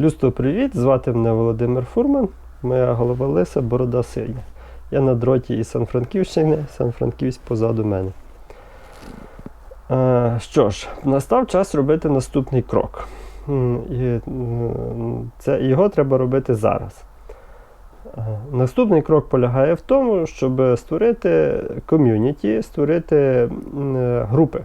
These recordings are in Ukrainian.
Люсто, привіт! Звати мене Володимир Фурман. Моя голова лиса, борода синя. Я на дроті із Сан-Франківщини, Сан-Франківськ позаду мене. Е, що ж, настав час робити наступний крок. І, це, його треба робити зараз. Е, Наступний крок полягає в тому, щоб створити ком'юніті, створити е, групи е,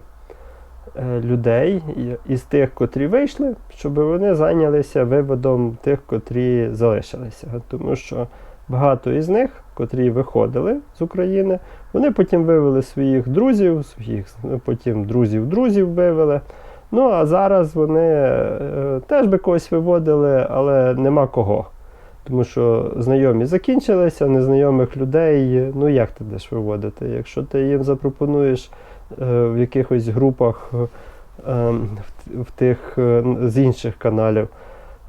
людей із тих, котрі вийшли, щоб вони зайнялися виводом тих, котрі залишилися. Тому що багато із них, котрі виходили з України, вони потім вивели своїх друзів, своїх потім друзів друзів вивели. Ну а зараз вони е, теж би когось виводили, але нема кого. Тому що знайомі закінчилися, незнайомих людей, ну як ти будеш виводити? Якщо ти їм запропонуєш е, в якихось групах е, в, в тих е, з інших каналів,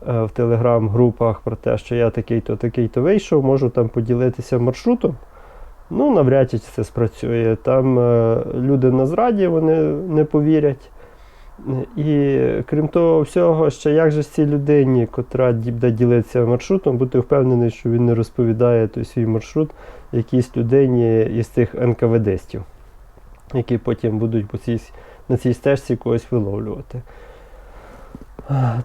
е, в телеграм-групах про те, що я такий-то, такий-то вийшов, можу там поділитися маршрутом. Ну, навряд чи це спрацює. Там е, люди на зраді, вони не повірять. І крім того всього, ще як же цій людині, котра буде ділитися маршрутом, бути впевнений, що він не розповідає той свій маршрут якійсь людині із тих НКВДстів, які потім будуть по цій, на цій стежці когось виловлювати.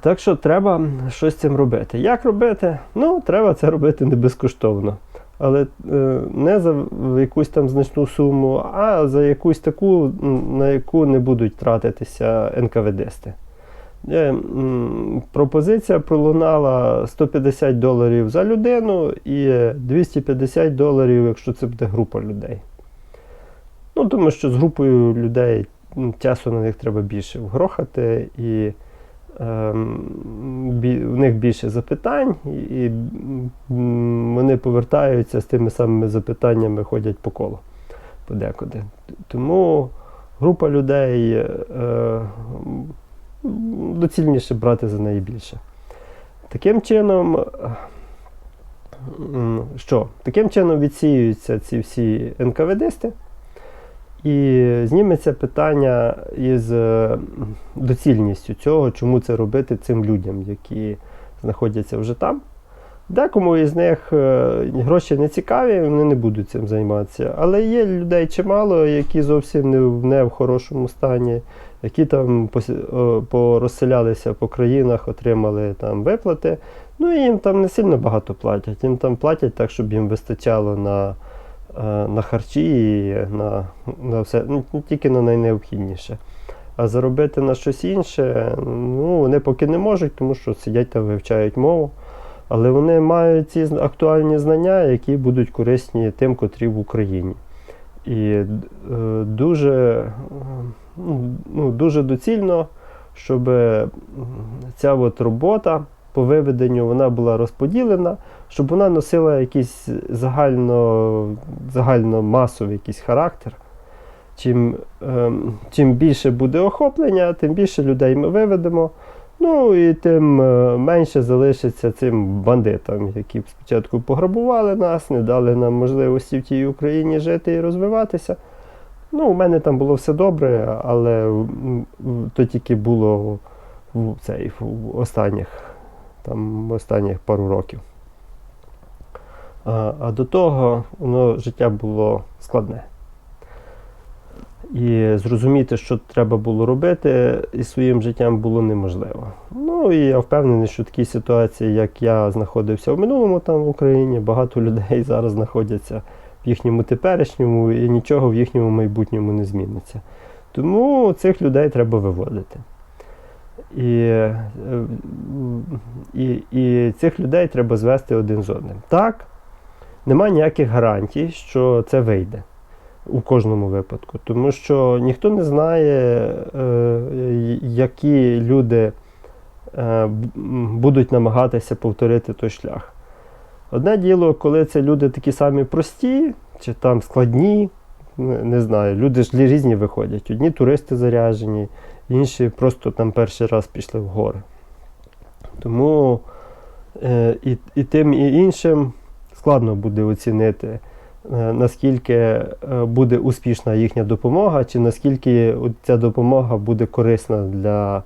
Так що треба щось з цим робити. Як робити? Ну, треба це робити не безкоштовно. Але е, не за якусь там значну суму, а за якусь таку, на яку не будуть тратитися НКВДсти. Е, Пропозиція пролунала 150 доларів за людину і 250 доларів, якщо це буде група людей. Ну, тому що з групою людей м, часу на них треба більше вгрохати, і бі- в них більше запитань, і, вони повертаються з тими самими запитаннями, ходять по колу подекуди. Тому група людей е, доцільніше брати за неї більше. Таким чином, е, що? Таким чином відсіюються ці всі НКВДсти. І зніметься питання із е, доцільністю цього, чому це робити цим людям, які знаходяться вже там. Декому із них е, гроші не цікаві, вони не будуть цим займатися. Але є людей чимало, які зовсім не, в- не в хорошому стані, які там порозселялися по країнах, отримали там виплати. Ну і їм там не сильно багато платять. Їм там платять так, щоб їм вистачало на, на харчі і на, на все, ну, тільки на найнеобхідніше. А заробити на щось інше, ну, вони поки не можуть, тому що сидять та вивчають мову. Але вони мають ці актуальні знання, які будуть корисні тим, котрі в Україні. І е, дуже, е, ну, ну, дуже доцільно, щоб ця от робота по виведенню вона була розподілена, щоб вона носила якийсь загально, загальномасовий якийсь характер. Чим, ем, чим більше буде охоплення, тим більше людей ми виведемо. Ну і тим е, менше залишиться цим бандитам, які спочатку пограбували нас, не дали нам можливості в тій Україні жити і розвиватися. Ну, у мене там було все добре, але то тільки було в, цей, в останніх, там, останніх пару років. А, а до того воно життя було складне. І зрозуміти, що треба було робити із своїм життям було неможливо. Ну і я впевнений, що такі ситуації, як я знаходився в минулому там в Україні, багато людей зараз знаходяться в їхньому теперішньому і нічого в їхньому майбутньому не зміниться. Тому цих людей треба виводити. І, е, і, і цих людей треба звести один з одним. Так, немає ніяких гарантій, що це вийде у кожному випадку, тому що ніхто не знає, е, які люди е, будуть намагатися повторити той шлях. Одне діло, коли це люди такі самі прості, чи там складні, не знаю, люди ж різні виходять. Одні туристи заряжені, інші просто там перший раз пішли в гори. Тому е, і, і тим, і іншим складно буде оцінити, е, наскільки е, буде успішна їхня допомога, чи наскільки ця допомога буде корисна для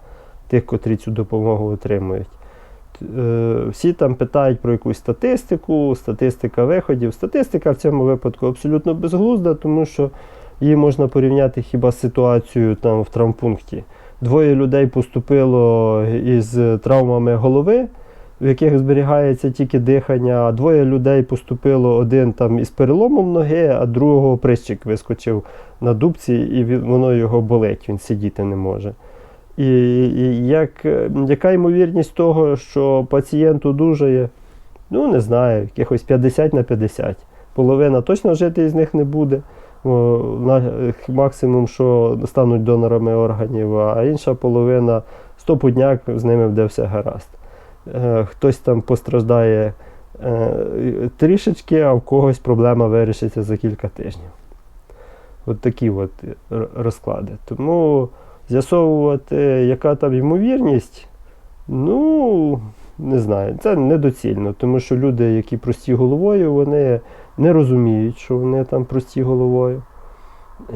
тих, котрі цю допомогу отримують. е, всі там питають про якусь статистику, статистика виходів. Статистика в цьому випадку абсолютно безглузда, тому що її можна порівняти хіба з ситуацією там в травмпункті. Двоє людей поступило із травмами голови, в яких зберігається тільки дихання, а двоє людей поступило один там із переломом ноги, а другого прищик вискочив на дубці, і воно його болить, він сидіти не може. І, як, яка ймовірність того, що пацієнт одужає? Ну, не знаю, якихось 50 на 50. Половина точно жити з них не буде. На, максимум, що стануть донорами органів, а інша половина стопудняк з ними буде все гаразд. Е, хтось там постраждає е, трішечки, а в когось проблема вирішиться за кілька тижнів. От такі от розклади. Тому з'ясовувати, яка там ймовірність, ну, не знаю, це недоцільно, тому що люди, які прості головою, вони не розуміють, що вони там прості головою.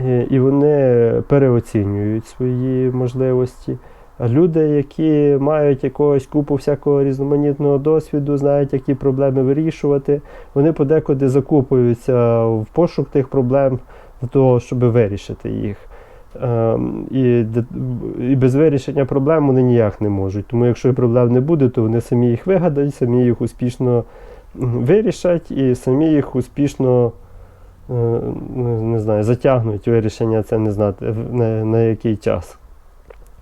І- І вони переоцінюють свої можливості. А люди, які мають якогось купу всякого різноманітного досвіду, знають, які проблеми вирішувати, вони подекуди закупуються в пошук тих проблем для того, щоб вирішити їх. Ем, І, і без вирішення проблем вони ніяк не можуть. Тому якщо проблем не буде, то вони самі їх вигадають, самі їх успішно вирішать і самі їх успішно е, не не знаю, затягнуть вирішення це не знати на, на який час.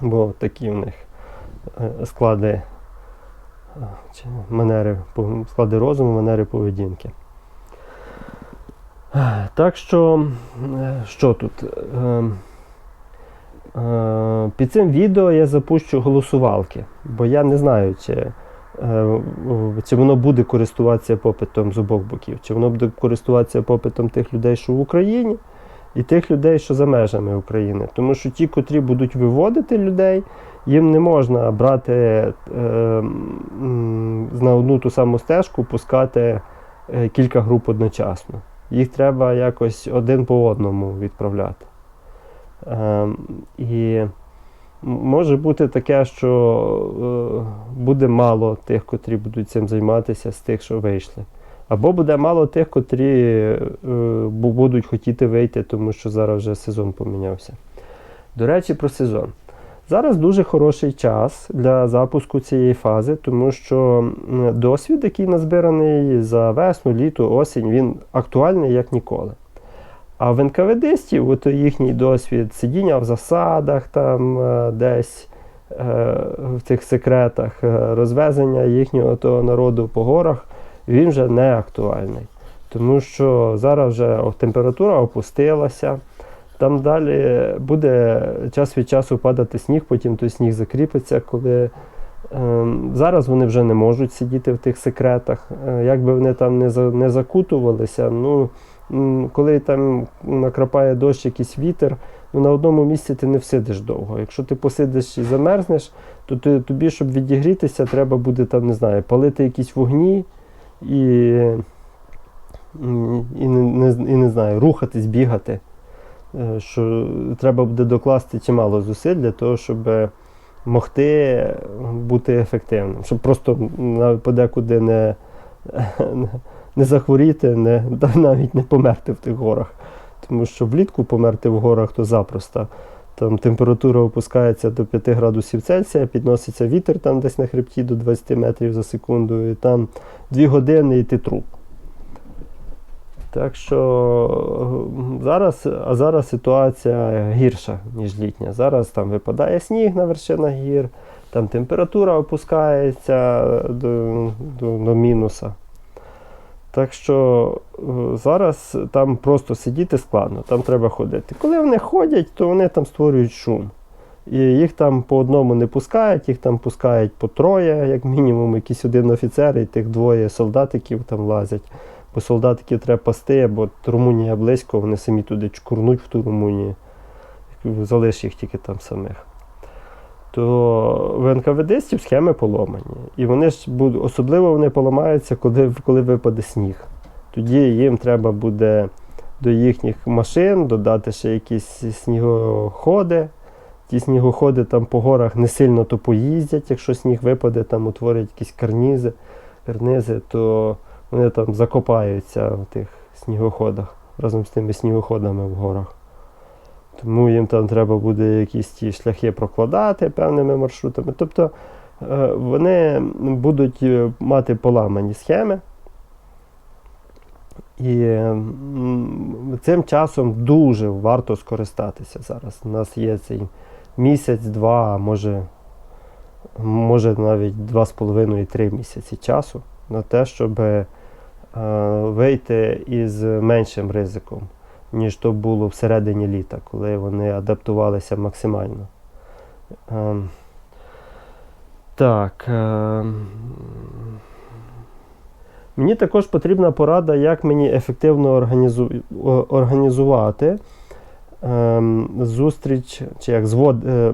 Бо такі в них е, склади, е, манери, склади розуму, манери поведінки. Так що, що тут? Е, Під цим відео я запущу голосувалки, бо я не знаю, чи, е, чи воно буде користуватися попитом з обох боків, чи воно буде користуватися попитом тих людей, що в Україні, і тих людей, що за межами України. Тому що ті, котрі будуть виводити людей, їм не можна брати е, на одну ту саму стежку, пускати кілька груп одночасно. Їх треба якось один по одному відправляти. Ем, і може бути таке, що е, буде мало тих, котрі будуть цим займатися, з тих, що вийшли. Або буде мало тих, котрі е, будуть хотіти вийти, тому що зараз вже сезон помінявся. До речі, про сезон. Зараз дуже хороший час для запуску цієї фази, тому що досвід, який назбираний за весну, літо, осінь, він актуальний як ніколи. А в НКВДстів, от їхній досвід сидіння в засадах, там е, десь е, в цих секретах, е, розвезення їхнього того народу по горах, він вже не актуальний. Тому що зараз вже температура опустилася. Там далі буде час від часу падати сніг, потім той сніг закріпиться, коли зараз вони вже не можуть сидіти в тих секретах. Як би вони там не, закутувалися, ну, коли там накрапає дощ, якийсь вітер, ну, на одному місці ти не всидиш довго. Якщо ти посидиш і замерзнеш, то ти, тобі, щоб відігрітися, треба буде там, не знаю, палити якісь вогні і, і, не, і не знаю, рухатись, бігати е, що треба буде докласти чимало зусиль для того, щоб могти бути ефективним, щоб просто подекуди не, не захворіти, не, навіть не померти в тих горах. Тому що влітку померти в горах то запросто. Там температура опускається до 5 градусів Цельсія, підноситься вітер там десь на хребті до 20 метрів за секунду, і там 2 години і ти труп. Так що зараз, а зараз ситуація гірша, ніж літня. Зараз там випадає сніг на вершинах гір, там температура опускається до, до, до мінуса. Так що е, зараз там просто сидіти складно, там треба ходити. Коли вони ходять, то вони там створюють шум. І їх там по одному не пускають, їх там пускають по троє, як мінімум, якийсь один офіцер і тих двоє солдатиків там лазять. Бо солдатиків треба пасти, бо Румунія близько, вони самі туди чкурнуть в ту Румунію. Залиш їх тільки там самих. То в НКВДстів схеми поломані. І вони ж будуть, особливо вони поламаються, коли, коли випаде сніг. Тоді їм треба буде до їхніх машин додати ще якісь снігоходи, ті снігоходи там по горах не сильно то поїздять, якщо сніг випаде, там утворять якісь карнізи, карнизи, то вони там закопаються в тих снігоходах разом з тими снігоходами в горах. Тому їм там треба буде якісь ті шляхи прокладати певними маршрутами. Тобто е, вони будуть е, мати поламані схеми. І цим часом дуже варто скористатися зараз. У нас є цей місяць-два, може, може навіть 2,5-3 місяці часу на те, щоб е, вийти із меншим ризиком, ніж то було всередині літа, коли вони адаптувалися максимально. Ем, так. ем, Мені також потрібна порада, як мені ефективно організу... організувати ем, зустріч, чи як звод, е,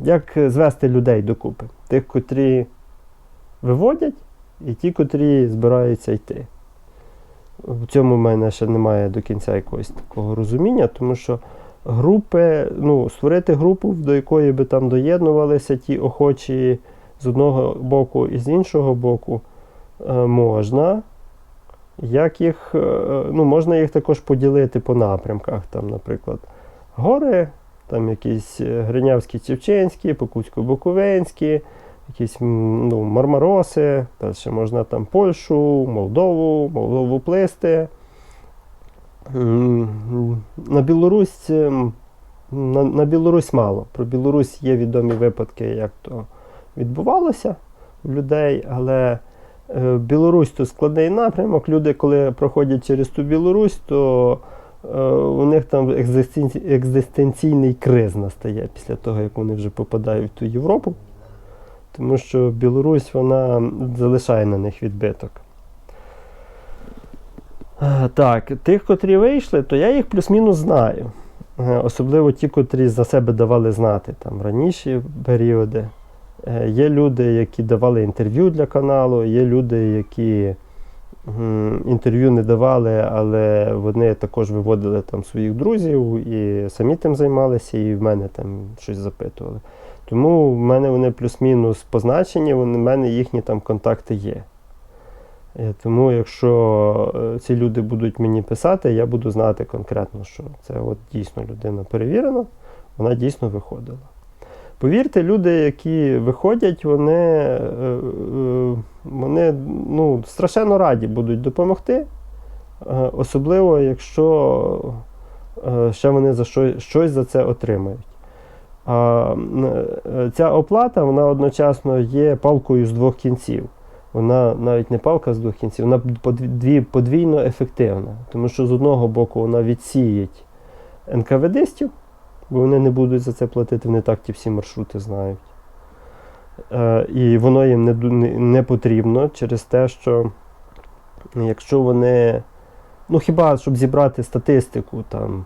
як звести людей докупи. Тих, котрі виводять, і ті, котрі збираються йти. В цьому в мене ще немає до кінця якогось такого розуміння, тому що групи, ну, створити групу, до якої би там доєднувалися ті охочі з одного боку і з іншого боку, е, можна. Як їх, е, ну, можна їх також поділити по напрямках, там, наприклад, гори, там якісь е, Гринявські Чевченські, Покутсько-Буковинські, якісь ну, Мармароси, далі можна там Польщу, Молдову, Молдову плисти. На Білорусь, на, на Білорусь мало. Про Білорусь є відомі випадки, як то відбувалося у людей, але е, Білорусь то складний напрямок. Люди, коли проходять через ту Білорусь, то е, у них там екзистенційний криз настає після того, як вони вже попадають в ту Європу. Тому що Білорусь вона залишає на них відбиток. Е, Так, тих, котрі вийшли, то я їх плюс-мінус знаю. Е, Особливо ті, котрі за себе давали знати там раніші періоди. Е, Є люди, які давали інтерв'ю для каналу, є люди, які інтерв'ю не давали, але вони також виводили там своїх друзів і самі тим займалися, і в мене там щось запитували. Тому в мене вони плюс-мінус позначені, вони, в мене їхні там контакти є. Е, Тому, якщо е, ці люди будуть мені писати, я буду знати конкретно, що це от дійсно людина перевірена, вона дійсно виходила. Повірте, люди, які виходять, вони, е, вони ну, страшенно раді будуть допомогти, особливо, якщо ще вони за що, щось за це отримають. А е, ця оплата вона одночасно є палкою з двох кінців. Вона навіть не палка з двох кінців, вона подвійно ефективна. Тому що з одного боку вона відсіять НКВДстів, бо вони не будуть за це платити, вони так ті всі маршрути знають. Е, і воно їм не, не, потрібно через те, що якщо вони. Ну хіба щоб зібрати статистику, там,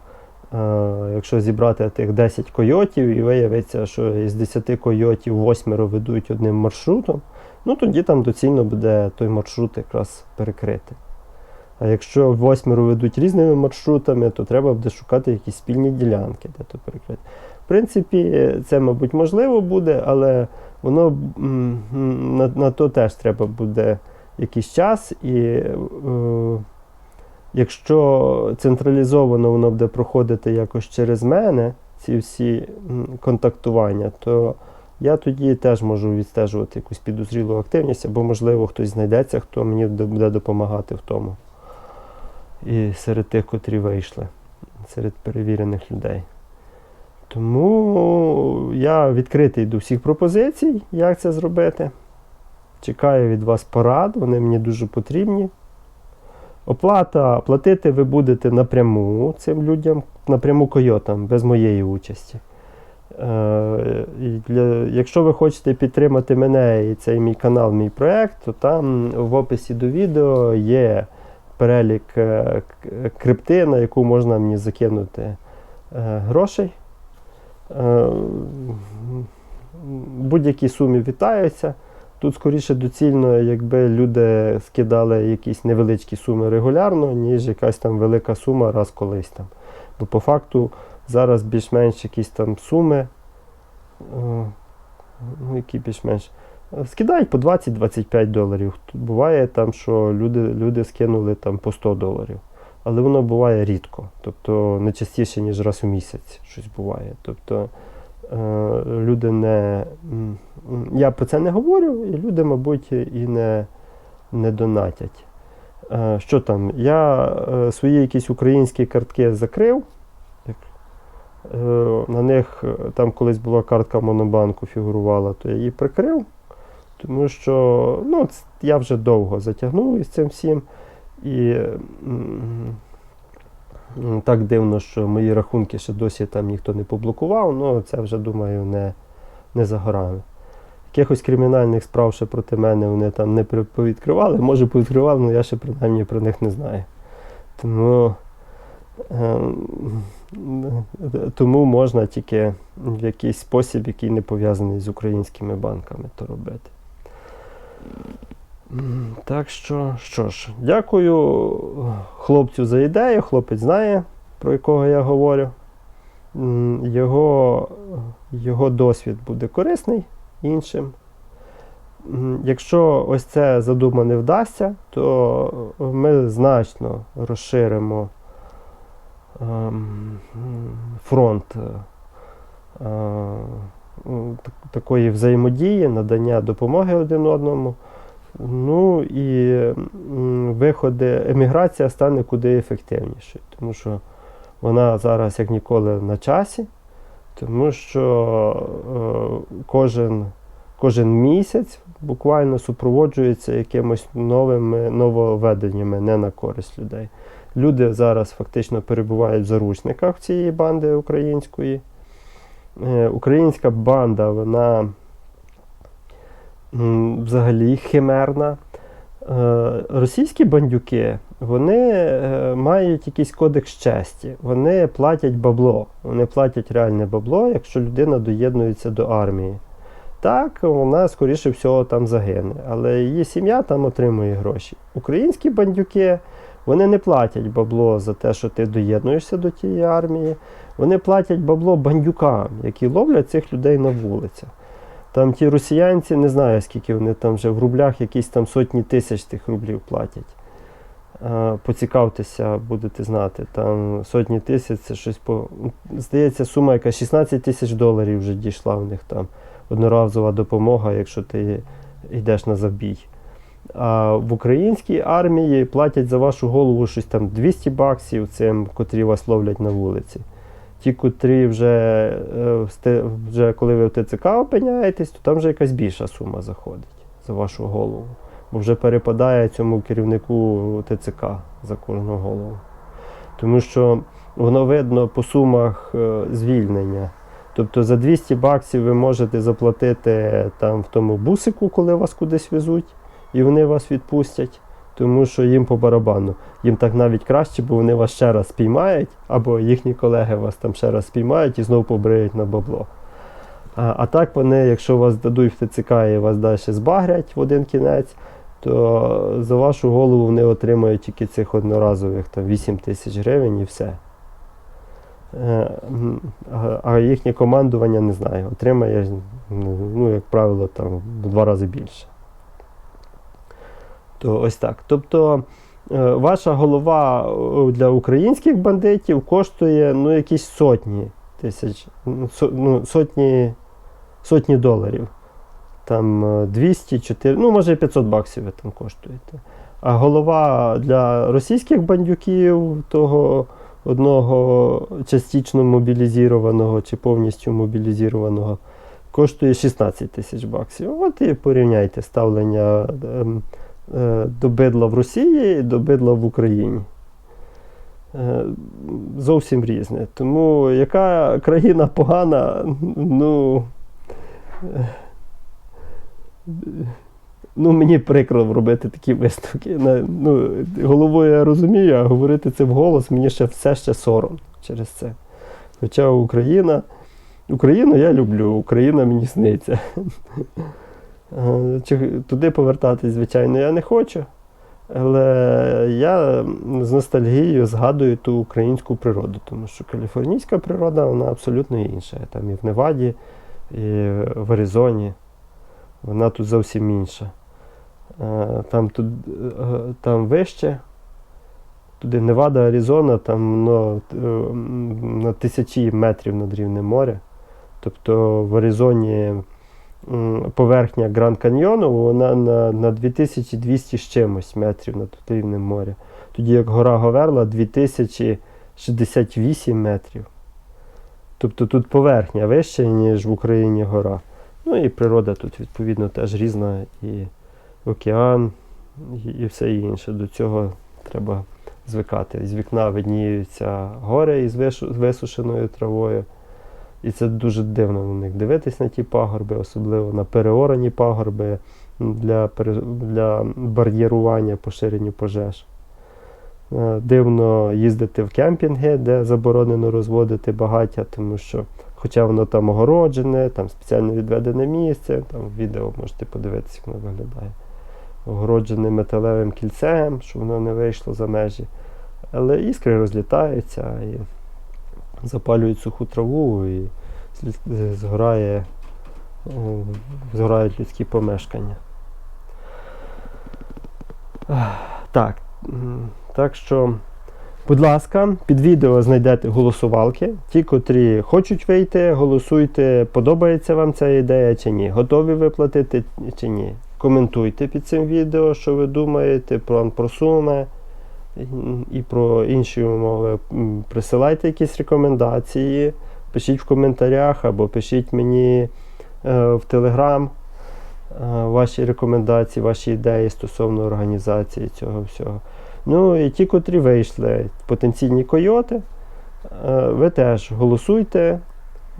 якщо зібрати тих 10 койотів і виявиться, що із 10 койотів восьмеро ведуть одним маршрутом, ну тоді там доцільно буде той маршрут якраз перекрити. А якщо восьмеро ведуть різними маршрутами, то треба буде шукати якісь спільні ділянки, де то перекрити. В принципі, це, мабуть, можливо буде, але воно на, на то теж треба буде якийсь час. І е, якщо централізовано воно буде проходити якось через мене, ці всі контактування, то я тоді теж можу відстежувати якусь підозрілу активність, або, можливо, хтось знайдеться, хто мені буде- допомагати в тому. І серед тих, котрі вийшли, серед перевірених людей. Тому я відкритий до всіх пропозицій, як це зробити. Чекаю від вас порад, вони мені дуже потрібні. Оплата платити ви будете напряму цим людям, напряму койотам, без моєї участі. Е, якщо ви хочете підтримати мене і цей мій канал, мій проєкт, то там в описі до відео є перелік е, крипти, на яку можна мені закинути е, грошей. Будь-які суми вітаються. Тут скоріше доцільно, якби люди скидали якісь невеличкі суми регулярно, ніж якась там велика сума раз колись там. Бо по факту зараз більш-менш якісь там суми. е, Ну, які більш-менш. е, Скидають по 20-25 доларів. Буває там, що люди, люди скинули там по 100 доларів. Але воно буває рідко. Тобто не частіше, ніж раз у місяць щось буває. Тобто люди не. Я про це не говорю, і люди, мабуть, і не, не донатять. Е, Що там? Я е, свої якісь українські картки закрив. Е, На них е, там колись була картка Монобанку фігурувала, то я її прикрив. Тому що ну, я вже довго затягнув із цим всім. І так дивно, що мої рахунки ще досі там ніхто не публікував, ну це вже, думаю, не, не за горами. Якихось кримінальних справ ще проти мене вони там не повідкривали. Може, повідкривали, але я ще принаймні про них не знаю. Тому, ем, тому можна тільки в якийсь спосіб, який не пов'язаний з українськими банками, то робити. Так що, що ж, дякую хлопцю за ідею. Хлопець знає, про якого я говорю. Його, його досвід буде корисний іншим. Якщо ось це задумане вдасться, то ми значно розширимо ем, фронт е, е, такої взаємодії, надання допомоги один одному. Ну і виходи, еміграція стане куди ефективнішою, тому що вона зараз як ніколи на часі, тому що е, кожен, кожен місяць буквально супроводжується якимось новими нововведеннями не на користь людей. Люди зараз фактично перебувають в заручниках цієї банди української. Е, Українська банда, вона взагалі химерна. Е, Російські бандюки вони е, мають якийсь кодекс честі. Вони платять бабло. Вони платять реальне бабло, якщо людина доєднується до армії. Так, вона, скоріше всього, там загине, але її сім'я там отримує гроші. Українські бандюки вони не платять бабло за те, що ти доєднуєшся до тієї армії. Вони платять бабло бандюкам, які ловлять цих людей на вулицях. Там ті росіянці, не знаю, скільки вони там вже в рублях, якісь там сотні тисяч тих рублів платять. Поцікавтеся, будете знати, там сотні тисяч це щось по. Здається, сума яка 16 тисяч доларів вже дійшла в них там. Одноразова допомога, якщо ти йдеш на забій. А в українській армії платять за вашу голову щось там 200 баксів цим, котрі вас ловлять на вулиці. Ті, котрі вже, е, вже коли ви в ТЦК опиняєтесь, то там вже якась більша сума заходить за вашу голову. Бо вже перепадає цьому керівнику ТЦК за кожну голову. Тому що воно видно по сумах е, звільнення. Тобто за 200 баксів ви можете заплатити там в тому бусику, коли вас кудись везуть, і вони вас відпустять, тому що їм по барабану. Їм так навіть краще, бо вони вас ще раз спіймають, або їхні колеги вас там ще раз спіймають і знову побриють на бабло. А, а так вони, якщо вас дадуть в ТЦК і вас далі збагрять в один кінець, то за вашу голову вони отримають тільки цих одноразових там, 8 тисяч гривень і все. Е, а- їхнє командування не знаю, отримає, ну, як правило, там в два рази більше. То ось так. Тобто е, ваша голова е, для українських бандитів коштує ну, якісь сотні тисяч, ну, ну, сотні, сотні доларів. Там е, 200, 4, ну, може 500 баксів ви там коштуєте. А голова для російських бандюків, того одного частично мобілізованого чи повністю мобілізованого, коштує 16 тисяч баксів. От і порівняйте ставлення ем, е, до бидла в Росії і до бидла в Україні. Е, Зовсім різне. Тому яка країна погана, ну. е, Ну, мені прикро робити такі висновки. Ну, головою я розумію, а говорити це вголос мені ще все ще сором через це. Хоча Україна, Україну я люблю, Україна мені сниться. Туди повертатись, звичайно, я не хочу. Але я з ностальгією згадую ту українську природу, тому що каліфорнійська природа вона абсолютно інша. Там і в Неваді, і в Аризоні. Вона тут зовсім інша. Е, Там, тут, е, там вище, туди Невада, Аризона, там е, на тисячі метрів над рівнем моря. Тобто в Аризоні поверхня Гранд Каньйону вона на, на 2200 з чимось метрів над рівнем моря. Тоді як гора Говерла 2068 метрів. Тобто тут поверхня вища, ніж в Україні гора. Ну і природа тут, відповідно, теж різна, і океан, і, все інше. До цього треба звикати. З вікна видніються гори із висушеною травою. І це дуже дивно на них дивитись на ті пагорби, особливо на переорані пагорби для, для бар'єрування поширенню пожеж. Е, Дивно їздити в кемпінги, де заборонено розводити багаття, тому що, хоча воно там огороджене, там спеціально відведене місце, там відео можете подивитися, як воно виглядає. Огороджене металевим кільцем, щоб воно не вийшло за межі. Але іскри розлітаються і запалюють суху траву і згорає, е, згорають людські помешкання. Так, так що, будь ласка, під відео знайдете голосувалки. Ті, котрі хочуть вийти, голосуйте, подобається вам ця ідея чи ні. Готові виплатити чи ні. Коментуйте під цим відео, що ви думаєте про, про суми і про інші умови. Присилайте якісь рекомендації, пишіть в коментарях або пишіть мені е, в Телеграм ваші рекомендації, ваші ідеї стосовно організації цього всього. Ну і ті, котрі вийшли, потенційні койоти, е, ви теж голосуйте,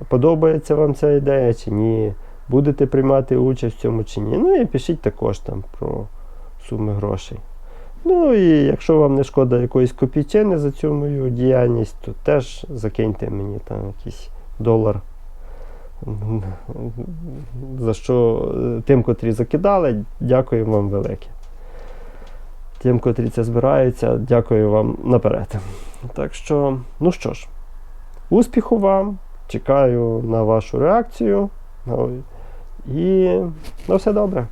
подобається вам ця ідея чи ні, будете приймати участь в цьому чи ні. Ну і пишіть також там про суми грошей. Ну і якщо вам не шкода якоїсь копійчини за цю мою діяльність, то теж закиньте мені там якийсь долар. За що е, тим, котрі закидали, дякую вам велике. Тим, котрі це збираються, дякую вам наперед. Так що, ну що ж, успіху вам! Чекаю на вашу реакцію. Ну, І на все добре.